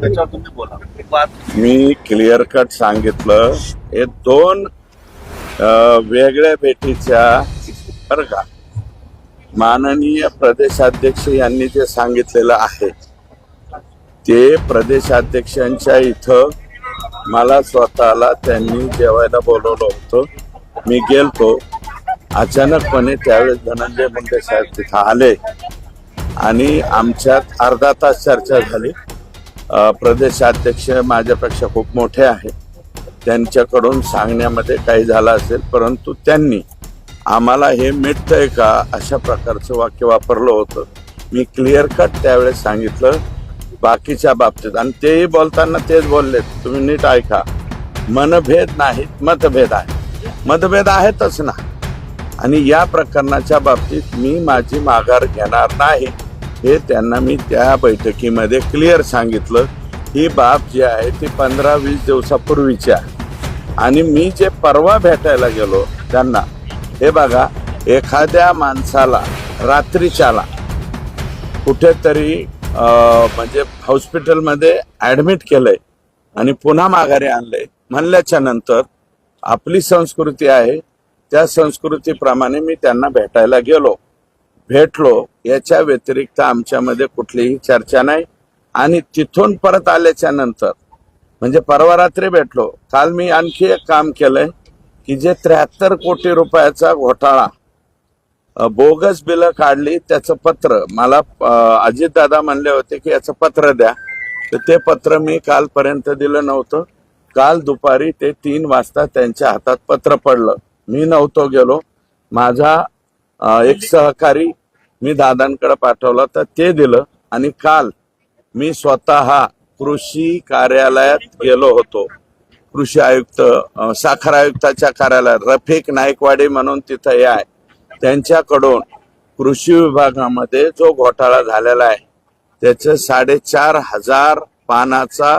त्याच्यावर तुम्ही बोला मी क्लिअर कट सांगितलं. हे दोन वेगळ्या भेटीच्या बरं का माननीय प्रदेशाध्यक्ष यांनी जे सांगितलेलं आहे ते प्रदेशाध्यक्षांच्या इथं मला स्वतःला त्यांनी जेवायला बोलवलं होतं. मी गेलतो. अचानकपणे त्यावेळेस धनंजय मुंडे साहेब तिथं आले आणि आमच्यात अर्धा तास चर्चा झाली. प्रदेशाध्यक्ष माझ्यापेक्षा खूप मोठे आहेत त्यांच्याकडून सांगण्यामध्ये काही झालं असेल परंतु त्यांनी आम्हाला हे मिटतंय का अशा प्रकारचं वाक्य वापरलं होतं. मी क्लिअर कट त्यावेळेस सांगितलं बाकीच्या बाबतीत. आणि तेही बोलताना तेच बोलले तुम्ही नीट ऐका. मनभेद नाहीत मतभेद आहे मतभेद आहेतच ना. आणि या प्रकरणाच्या बाबतीत मी माझी माघार घेणार नाही. हे त्यांना मी त्या बैठकीमध्ये क्लिअर सांगितलं. ही बाब जी आहे ती पंधरा वीस दिवसापूर्वीची आहे. आणि मी जे परवा भेटायला गेलो त्यांना हे बघा एखाद्या माणसाला रात्रीच्याला कुठेतरी म्हणजे हॉस्पिटलमध्ये ॲडमिट केलंय आणि पुन्हा माघारी आणलंय म्हणल्याच्या नंतर आपली संस्कृती आहे. त्या संस्कृतीप्रमाणे मी त्यांना भेटायला गेलो. भेटलो याच्या व्यतिरिक्त आमच्यामध्ये कुठलीही चर्चा नाही. आणि तिथून परत आल्याच्यानंतर म्हणजे परवा रात्री भेटलो. काल मी आणखी एक काम केलंय की जे त्र्याहत्तर कोटी रुपयाचा घोटाळा बोगस बिलं काढली त्याचं पत्र मला अजित दादा म्हणले होते की याचं पत्र द्या. तर ते पत्र मी कालपर्यंत दिलं नव्हतं. काल दुपारी ते तीन वाजता त्यांच्या हातात पत्र पडलं. मी नव्हतो गेलो. माझा एक सहकारी मी दादांकडे पाठवला तर ते दिलं. आणि काल मी स्वतः कृषी कार्यालयात गेलो होतो. कृषी आयुक्त साखर आयुक्ताच्या कार्यालयात. रफिक नाईकवाडी म्हणून तिथं हे आहे. त्यांच्याकडून कृषी विभागामध्ये जो घोटाळा झालेला आहे त्याचं साडेचार हजार पानाचा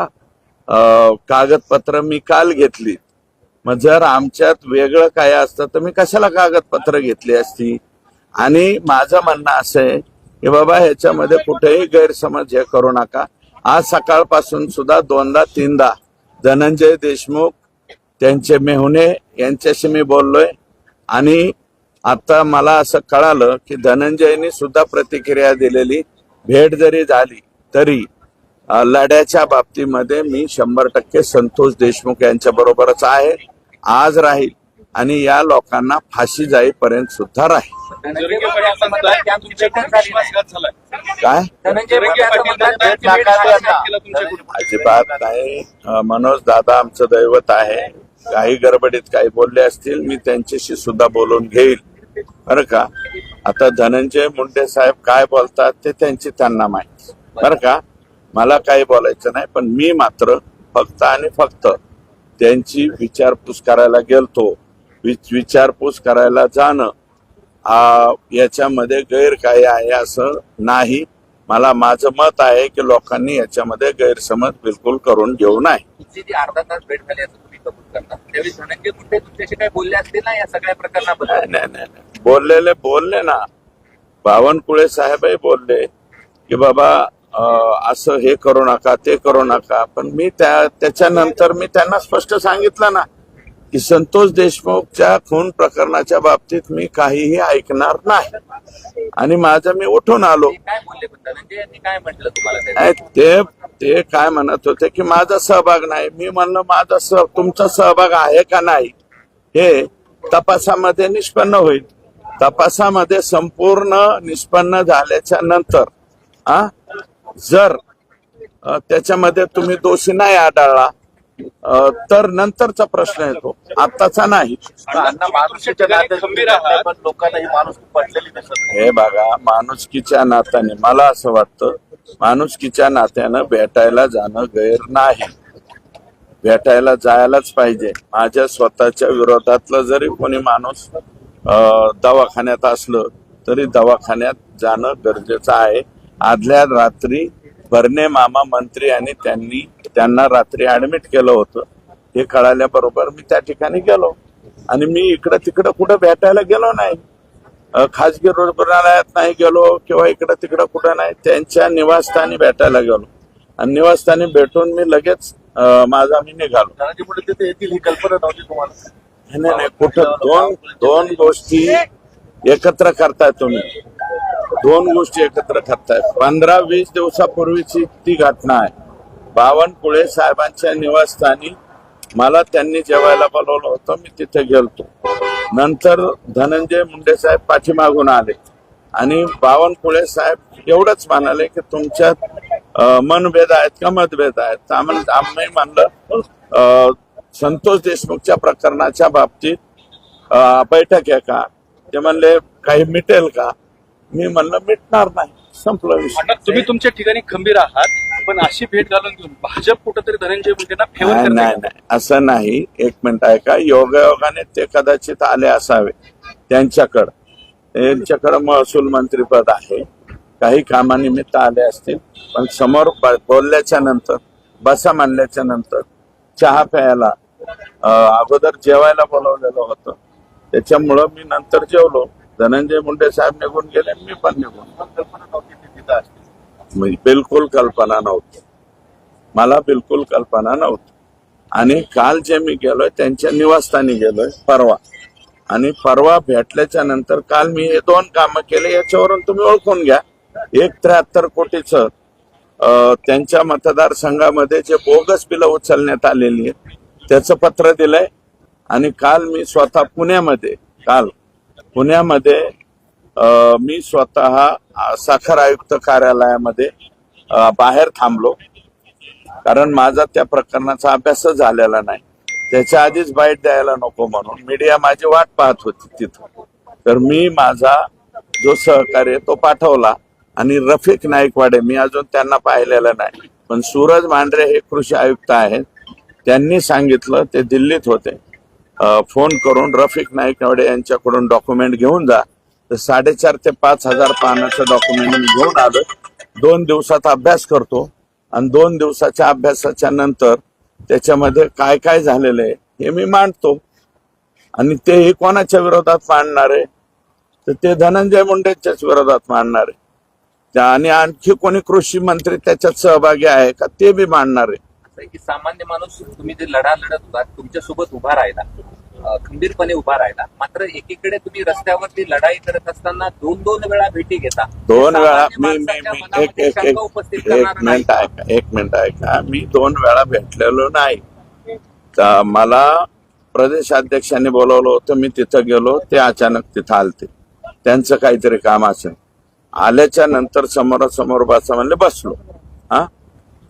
कागदपत्र मी काल घेतली. मग जर आमच्यात वेगळं काय असतं तर मी कशाला कागदपत्र घेतली असती? आणि माझं म्हणणं असं आहे की बाबा ह्याच्यामध्ये कुठेही गैरसमज हे करू नका. आज सकाळपासून सुद्धा दोनदा तीनदा धनंजय देशमुख त्यांचे मेहुणे यांच्याशी मी बोललोय. आणि आता मला असं कळालं की धनंजयनी सुद्धा प्रतिक्रिया दिलेली. भेट जरी झाली तरी लढ्याच्या बाबतीमध्ये मी शंभर टक्के संतोष देशमुख यांच्या बरोबरच आहे. आज राहील. आणि या लोकांना फाशी जाईपर्यंत सुद्धा राहील. काय. अजिबात नाही. मनोज दादा आमचं दैवत आहे. काही गडबडीत काही बोलले असतील मी त्यांच्याशी सुद्धा बोलून घेईल. बरं का? आता धनंजय मुंडे साहेब काय बोलतात ते त्यांची त्यांना माहिती. बरं का? मला काही बोलायचं नाही पण मी मात्र फक्त आणि फक्त त्यांची विचारपूस करायला गेलतो. वि- विचारपूस करायला जाणं आ, याच्यामध्ये गैर काही आहे असं नाही. मला माझं मत आहे की लोकांनी याच्यामध्ये गैरसमज बिलकुल करून घेऊ नये. तुमची जी अर्धा तास भेट झाली असं तुम्ही कबूल करता? त्यावेळी धनंजय मुंडे तुमच्याशी काही बोलले असतील ना या सगळ्या प्रकरणाबद्दल? नाही नाही नाही नाही. बोललेले बोलले ना. बावनकुळे साहेबही बोलले की बाबा अं, असं हे करू नका ते करू नका. पण मी त्या त्याच्यानंतर मी त्यांना स्पष्ट सांगितलं ना. की संतोष देशमुखच्या खून प्रकरणाच्या बाबतीत मी काहीही ऐकणार नाही. आणि माझं मी उठून आलो. ते ते ते काय म्हणत होते की माझा सहभाग नाही. मी म्हणलं माझा सह तुमचा सहभाग आहे का नाही? हे तपासामध्ये निष्पन्न होईल. तपासामध्ये संपूर्ण निष्पन्न झाल्याच्यानंतर आ जर त्याच्यामध्ये तुम्ही दोषी नाही आढळला तर नंतरचा प्रश्न येतो. आत्ताचा नाही. पण लोकांना ही माणूस पटलेली नसत हे बघा माणुसकीच्या नात्याने मला असं वाटतं माणुसकीच्या नात्यानं भेटायला जाणं गैर नाही. भेटायला जायलाच पाहिजे. माझ्या स्वतःच्या विरोधातलं जरी कोणी माणूस अं, दवाखान्यात असलं तरी दवाखान्यात जाणं गरजेचं आहे. आदल्या रात्री भरणे मामा मंत्री आणि त्यांनी त्यांना रात्री ऍडमिट केलं होतं. हे कळाल्याबरोबर मी त्या ठिकाणी गेलो. आणि मी इकडं तिकडं कुठं भेटायला गेलो नाही. खाजगी रुग्णालयात नाही गेलो किंवा इकडं तिकडं कुठं नाही. त्यांच्या निवासस्थानी भेटायला गेलो. आणि निवासस्थानी भेटून मी लगेच माझा मी निघालो. कल्पना नव्हती तुम्हाला. नाही नाही कुठं दोन दोन गोष्टी एकत्र करताय तुम्ही. दोन गोष्टी एकत्र ठरतायत. पंधरा वीस दिवसापूर्वीची ती घटना आहे. बावनकुळे साहेबांच्या निवासस्थानी मला त्यांनी जेवायला बोलवलं होतं. मी तिथे गेलतो. नंतर धनंजय मुंडे साहेब पाठीमागून आले. आणि बावनकुळे साहेब एवढंच म्हणाले की तुमच्यात मनभेद आहेत का मतभेद आहेत? आम्ही म्हणलं संतोष देशमुखच्या प्रकरणाच्या बाबतीत बैठक आहे का? ते म्हणले काही मिटेल का? मी म्हणलं मिटणार नाही. संपलं विषय. तुम्ही तुमच्या ठिकाणी खंबीर आहात पण अशी भेट घालून घेऊन भाजप कुठंतरी धनंजय मुंडेंना फेवर नाही नाही नाही असं नाही. एक मिनिट आहे का योगायोगाने ते कदाचित आले असावे. त्यांच्याकडं. त्यांच्याकडं महसूल मंत्रीपद आहे. काही कामानिमित्त आले असतील पण समोर ब- बोलल्याच्या नंतर बसा म्हणल्याच्या नंतर चहा प्यायला अं, अगोदर जेवायला बोलवलेलं होतं. त्याच्यामुळं मी नंतर जेवलो. धनंजय मुंडे साहेब निघून गेले मी पण निघून बिलकुल कल्पना नव्हती. मला बिलकुल कल्पना नव्हती. आणि काल जे मी गेलोय त्यांच्या निवासस्थानी गेलोय परवा. आणि परवा भेटल्याच्या नंतर काल मी हे दोन कामं केले याच्यावरून तुम्ही ओळखून घ्या. एक त्र्याहत्तर कोटीचं त्यांच्या मतदारसंघामध्ये जे बोगस बिलं उचलण्यात आलेली आहेत त्याचं पत्र दिलंय. आणि काल मी स्वतः पुण्यामध्ये काल पुण्यामध्ये मी स्वतः साखर आयुक्त कार्यालयामध्ये बाहेर थांबलो. कारण माझा त्या प्रकरणाचा अभ्यास झालेला नाही. त्याच्या आधीच बाईट द्यायला नको म्हणून मीडिया माझी वाट पाहत होती तिथं. तर मी माझा जो सहकार्य तो पाठवला. आणि रफिक नाईकवाडे मी अजून त्यांना पाहिलेलं नाही. पण सूरज मांढरे हे कृषी आयुक्त आहेत. त्यांनी सांगितलं ते दिल्लीत होते. फोन करून रफिक नाईकवाडे यांच्याकडून डॉक्युमेंट घेऊन जा. तर साडेचार ते पाच हजार पानाचं डॉक्युमेंट मी घेऊन आलो दोन दिवसात अभ्यास करतो. आणि दोन दिवसाच्या अभ्यासाच्या नंतर त्याच्यामध्ये काय काय झालेलं आहे हे मी मांडतो. आणि तेही कोणाच्या विरोधात मांडणार आहे? तर ते धनंजय मुंडेच्याच विरोधात मांडणार आहे. त्या- आणि आणखी कोणी कृषी मंत्री त्याच्यात सहभागी आहे का ते बी मांडणार आहे. आहे की सामान्य माणूस तुम्ही जे लढा लढत होता तुमच्यासोबत उभा राहिला खंबीरपणे उभा राहिला मात्र एकीकडे तुम्ही रस्त्यावरती लढाई करत असताना दोन दोन वेळा भेटी घेता. दोन वेळा मी मी एक एक उपस्थित. मिनिट ऐका एक मिनिट ऐका. मी दोन वेळा भेटलेलो नाही. तर मला प्रदेशाध्यक्षांनी बोलवलं होतं मी तिथं गेलो ते अचानक तिथं आलते. त्यांचं काहीतरी काम असेल. आल्याच्यानंतर समोरासमोर बसा म्हणले बसलो.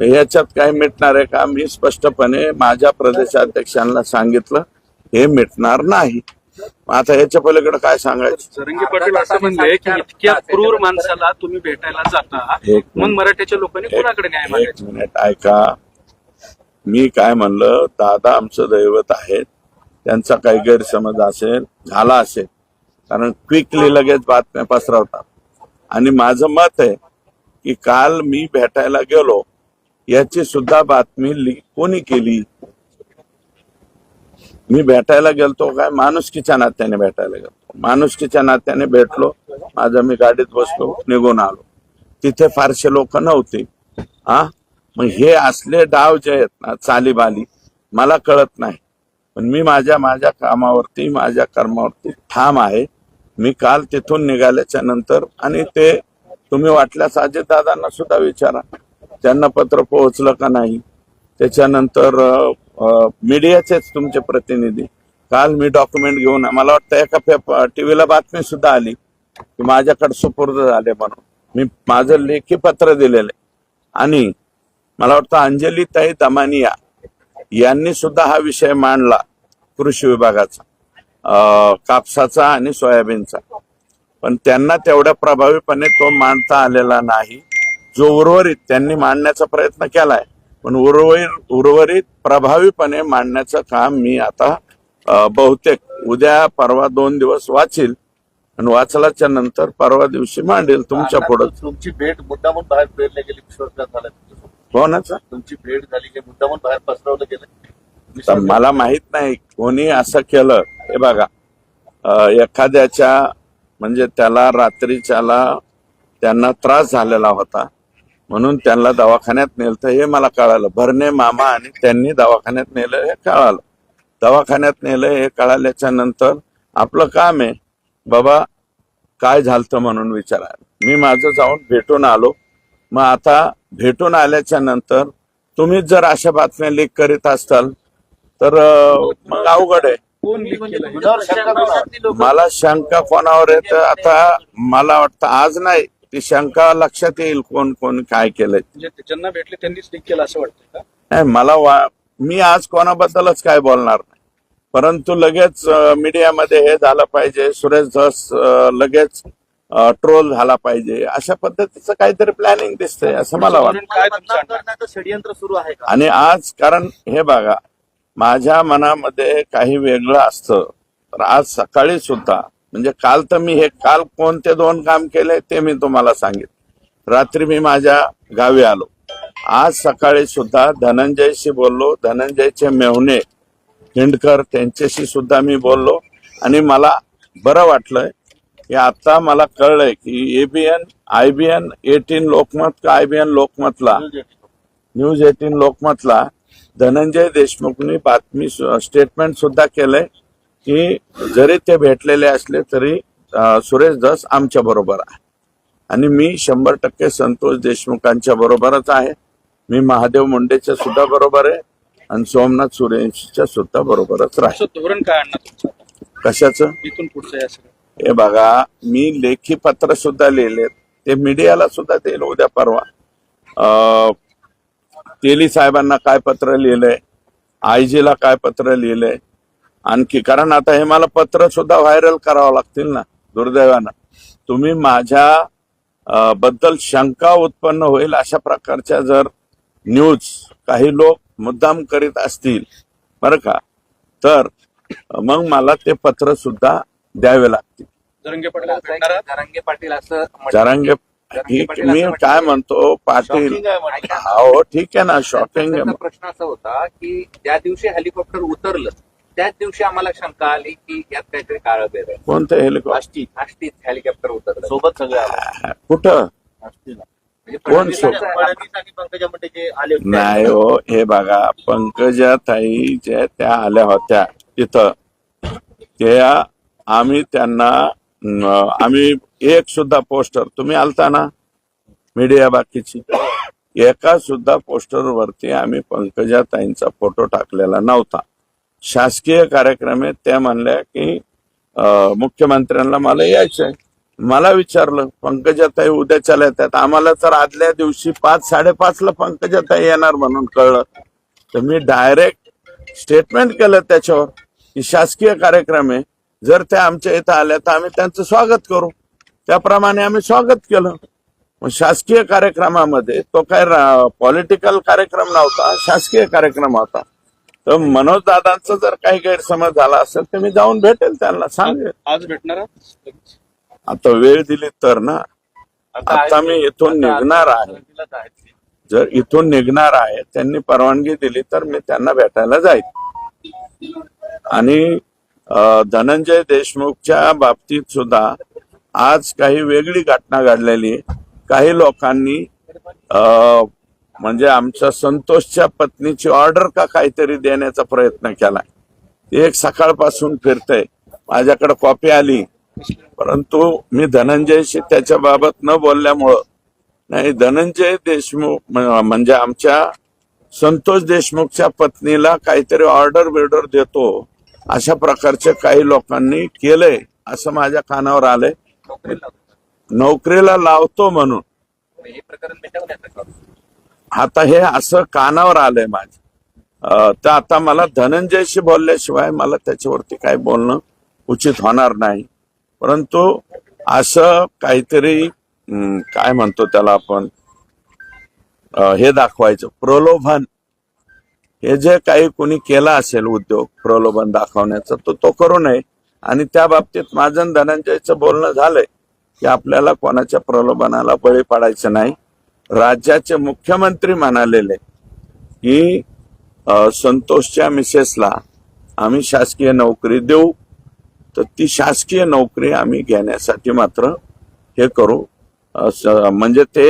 हा तर ह्याच्यात काय मिटणार आहे का? मी स्पष्टपणे माझ्या प्रदेशाध्यक्षांना सांगितलं हे मिटणार नाही. आता याच्या पलीकडे काय सांगायचं? जरंगी पाटील असं म्हणले की इतक्या क्रूर माणसाला तुम्ही भेटायला जाता एक मग मराठ्याच्या लोकांनी कोणाकडे न्याय एक मिनिट ऐका. मी काय म्हणलं दादा आमचं दैवत आहेत. त्यांचा काही गैरसमज असेल झाला असेल. कारण क्विकली लगेच बातम्या पसरवतात. आणि माझं मत आहे की काल मी भेटायला गेलो याची सुद्धा बातमी कोणी केली? मी भेटायला गेलतो काय? माणुसकीच्या नात्याने भेटायला गेलतो. माणुसकीच्या नात्याने भेटलो. माझं मी गाडीत बसलो निघून आलो. तिथे फारसे लोक नव्हते. हा? मग हे असले डाव जे आहेत ना चालीबाली मला कळत नाही. पण मी माझ्या माझ्या कामावरती माझ्या कर्मावरती ठाम आहे. मी काल तिथून निघाल्याच्या नंतर आणि ते तुम्ही वाटल्यास अजितदादांना सुद्धा विचारा. त्यांना पत्र पोहोचलं का नाही त्याच्यानंतर मीडियाचेच तुमचे प्रतिनिधी. काल मी डॉक्युमेंट घेऊन मला वाटतं एका पेप टीव्हीला बातमी सुद्धा आली की माझ्याकडे सुपूर्द झाले म्हणून. मी माझं लेखी पत्र दिलेलं आहे. आणि मला वाटतं अंजलीताई दमानिया यांनी सुद्धा हा विषय मांडला कृषी विभागाचा कापसाचा आणि सोयाबीनचा. पण त्यांना तेवढ्या प्रभावीपणे तो मांडता आलेला नाही. जो उर्वरित त्यांनी मांडण्याचा प्रयत्न केलाय. पण उर्वरित उर्वरित प्रभावीपणे मांडण्याचं काम मी आता बहुतेक उद्या परवा दोन दिवस वाचील. आणि वाचल्याच्या नंतर परवा दिवशी मांडेल तुमच्या पुढं. तुमची भेट मुद्दामून बाहेर पेरल्या गेली विश्वासघात झाला तुमच्यासोबत. कोणाचा तुमची भेट झाली की मुद्दामून बाहेर पसरवलं गेलं. मला माहीत नाही कोणी असं केलं. हे बघा एखाद्याच्या म्हणजे त्याला रात्रीच्याला त्यांना त्रास झालेला होता. म्हणून त्यांना दवाखान्यात नेलं तर हे मला कळालं. भरणे मामा आणि त्यांनी दवाखान्यात नेलं हे कळालं. दवाखान्यात नेलं हे कळाल्याच्या नंतर आपलं काम आहे बाबा काय झालतं म्हणून विचारायला. मी माझं जाऊन भेटून आलो. मग आता भेटून आल्याच्यानंतर तुम्हीच जर अशा बातम्या लीक करीत असताल तर मग अवघड आहे. शंका कोणावर? मला शंका कोणावर येत आता मला वाटतं आज नाही. ती शंका लक्षात येईल कोण कोण काय केलंय. म्हणजे ते ज्यांना भेटले त्यांनीच लीक केलं असं वाटतंय का? नाही मला वा मी आज कोणाबद्दलच काय बोलणार नाही. परंतु लगेच मीडियामध्ये हे झालं पाहिजे सुरेश धस लगेच ट्रोल झाला पाहिजे अशा पद्धतीचं काहीतरी प्लॅनिंग दिसतंय असं मला वाटतं. म्हणून काय तुमचं बदनाम म्हणणं आहे? करण्याचं षडयंत्र सुरू आहे का? आणि आज कारण हे बघा माझ्या मनामध्ये काही वेगळं असतं. तर आज सकाळी सुद्धा म्हणजे काल तर मी हे काल कोणते दोन काम केले ते मी तुम्हाला सांगितलं रात्री मी माझ्या गावी आलो. आज सकाळी सुद्धा धनंजयशी बोललो. धनंजयचे मेहुणे हिंडकर त्यांच्याशी सुद्धा मी बोललो. आणि मला बरं वाटलंय की आता मला कळलंय की एबीएन आयबीएन एटीन लोकमत का आयबीएन लोकमतला? News eighteen. लोकमतला. धनंजय देशमुखनी बातमी स्टेटमेंट सुद्धा केलंय. की जरी ते भेटलेले असले तरी सुरेश धस आमच्या बरोबर आहे. आणि मी शंभर टक्के संतोष देशमुखांच्या बरोबरच आहे. मी महादेव मुंडेच्या सुद्धा बरोबर आहे आणि सोमनाथ सुरेशच्या सुद्धा बरोबरच राहील. धोरण काय आणणार? कशाचं? इथून पुढचं हे बघा मी लेखी पत्र सुद्धा लिहिलेत ते मीडियाला सुद्धा देईल उद्या परवा. अं, तेली साहेबांना काय पत्र लिहिलंय आयजीला काय पत्र लिहिलंय आणखी कारण आता हे मला पत्र सुद्धा व्हायरल करावं लागतील ना दुर्दैवानं. तुम्ही माझ्या बद्दल शंका उत्पन्न होईल अशा प्रकारच्या जर न्यूज काही लोक मुद्दाम करीत असतील बरं का? तर मग मला ते पत्र सुद्धा द्यावे लागतील. जरंगे असं मी काय म्हणतो पाटील. हो ठीक आहे ना शॉपिंग प्रश्न असा होता की ज्या दिवशी हेलिकॉप्टर उतरलं त्याच दिवशी आम्हाला शंका आली की यात काहीतरी काळं बेर कोणतं हेलिकॉप्टर आष्टी आष्टीत हेलिकॉप्टर उतरलं. सोबत सगळे आले. कुठं? आष्टीला. म्हणजे कोण जे नाही हो हे बघा पंकजा ताई ज्या त्या आल्या होत्या तिथं. त्या आम्ही त्यांना आम्ही एक सुद्धा पोस्टर तुम्ही आलता ना? मीडिया बाकीची. एका सुद्धा पोस्टर वरती आम्ही पंकजा ताईंचा फोटो टाकलेला नव्हता. शासकीय कार्यक्रम आहे त्या म्हणल्या की मुख्यमंत्र्यांना मला यायचंय. मला विचारलं पंकजाताई उद्याच्याला येतात. आम्हाला तर आदल्या दिवशी पाच साडेपाच ला पंकजाताई येणार म्हणून कळलं. तर मी डायरेक्ट स्टेटमेंट केलं त्याच्यावर की शासकीय कार्यक्रम आहे. जर त्या आमच्या इथं आल्या तर आम्ही त्यांचं स्वागत करू. त्याप्रमाणे आम्ही स्वागत केलं. मग शासकीय कार्यक्रमामध्ये तो काय पॉलिटिकल कार्यक्रम नव्हता शासकीय कार्यक्रम होता. तर मनोज दादांचा जर काही गैरसमज झाला असेल तर मी जाऊन भेटेल त्यांना सांगेल आज भेटणार? आता वेळ दिली तर ना आता मी इथून निघणार आहे. जर इथून निघणार आहे त्यांनी परवानगी दिली तर मी त्यांना भेटायला जाईल आणि धनंजय देशमुखच्या बाबतीत सुद्धा आज काही वेगळी घटना घडलेली. काही लोकांनी म्हणजे आमच्या संतोषच्या पत्नीची ऑर्डर का काहीतरी देण्याचा प्रयत्न केलाय. एक सकाळपासून फिरतय. माझ्याकडे कॉपी आली. परंतु मी धनंजयशी त्याच्या बाबत न बोलल्यामुळं नाही धनंजय देशमुख म्हणजे आमच्या संतोष देशमुखच्या पत्नीला काहीतरी ऑर्डर बिर्डर देतो अशा प्रकारचे काही लोकांनी केलंय असं माझ्या कानावर आलंय. नोकरीला नोकरीला लावतो म्हणून. आता हे असं कानावर आलंय माझ्या तर आता मला धनंजयशी बोलल्याशिवाय मला त्याच्यावरती काय बोलणं उचित होणार नाही. परंतु असं काहीतरी काय म्हणतो त्याला आपण हे दाखवायचं प्रलोभन. हे जे काही कोणी केला असेल उद्योग प्रलोभन दाखवण्याचं तो तो करू नये. आणि त्या बाबतीत माझं धनंजयचं बोलणं झालंय की आपल्याला कोणाच्या प्रलोभनाला बळी पडायचं नाही. राज्याचे मुख्यमंत्री म्हणालेले की संतोषच्या मिसेसला आम्ही शासकीय नोकरी देऊ तर ती शासकीय नोकरी आम्ही घेण्यासाठी मात्र हे करू. स- म्हणजे ते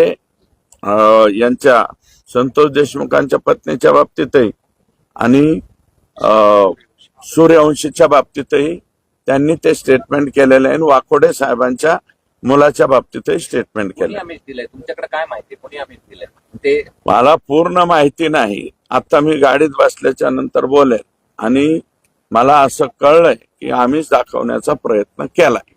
यांच्या संतोष देशमुखांच्या पत्नीच्या बाबतीतही आणि सूर्यवंशीच्या बाबतीतही त्यांनी ते स्टेटमेंट केलेलं आहे. आणि वाकोडे साहेबांच्या मुलाच्या बाबतीतही स्टेटमेंट केलं. तुमच्याकडे काय माहिती? कोणी आमिष दिलंय? ते मला पूर्ण माहिती नाही. आता मी गाडीत बसल्याच्या नंतर बोलेल. आणि मला असं कळलंय की आम्हीच दाखवण्याचा प्रयत्न केलाय.